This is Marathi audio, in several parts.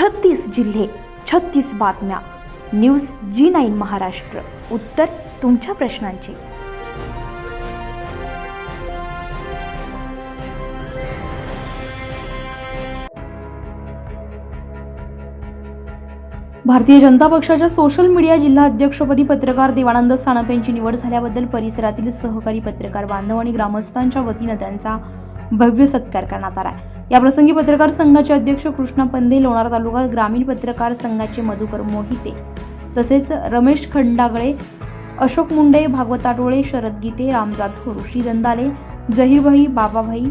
छत्तीस जिल्हे छत्तीस बातम्या. News G nine Maharashtra. उत्तर तुमच्या प्रश्नांची. भारतीय जनता पक्षाच्या सोशल मीडिया जिल्हा अध्यक्षपदी पत्रकार देवानंद सानप यांची निवड झाल्याबद्दल परिसरातील सहकारी पत्रकार बांधव आणि ग्रामस्थांच्या वतीनं त्यांचा भव्य सत्कार करण्यात आला याप्रसंगी पत्रकार संघाचे अध्यक्ष कृष्णा पंधे लोणार तालुका ग्रामीण पत्रकार संघाचे मधुकर मोहिते तसेच रमेश खंडागळे अशोक मुंडे भागवत आटोळे शरद गीते राम ऋषी दंदाले जहीरभाई बाबाभाई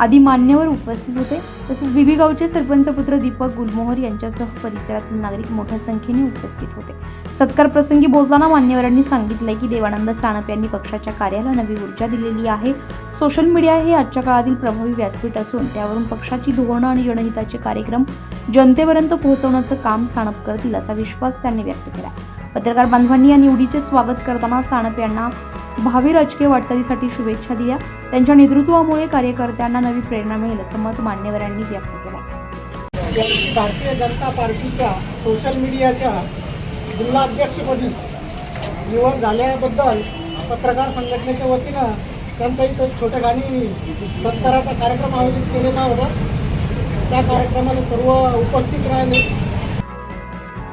आदी मान्यवर उपस्थित होते. तसेच बिबीगावचे सरपंच पुत्र दीपक गुलमोहर यांच्यासह परिसरातील नागरिक मोठ्या संख्येने उपस्थित होते. सत्कार प्रसंगी बोलताना मान्यवरांनी सांगितले की देवानंद साणप यांनी पक्षाच्या कार्याला नवी ऊर्जा दिलेली आहे. सोशल मीडिया हे आजच्या काळातील प्रभावी व्यासपीठ असून त्यावरून पक्षाची धोरणं आणि जनहिताचे कार्यक्रम जनतेपर्यंत पोहोचवण्याचं काम साणप करतील असा विश्वास त्यांनी व्यक्त केला पत्रकार बांधवांनी या निवडीचे स्वागत करताना सानप यांना भावी राजकीय वाटचालीसाठी शुभेच्छा दिल्या. त्यांच्या नेतृत्वामुळे कार्यकर्त्यांना नवी प्रेरणा मिळेल असं मत मान्यवरांनी व्यक्त केलं. भारतीय जनता पार्टीच्या सोशल मीडियाच्या जिल्हाध्यक्षपदी निवड झाल्याबद्दल पत्रकार संघटनेच्या वतीनं त्यांचा इथं छोट्याखानी सत्काराचा कार्यक्रम आयोजित केलेला होता. त्या कार्यक्रमाला सर्व उपस्थित राहिले.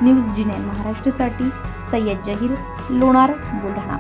न्यूज जी नाईन महाराष्ट्रासाठी सय्यद जहीर लोणार बुलढाणा.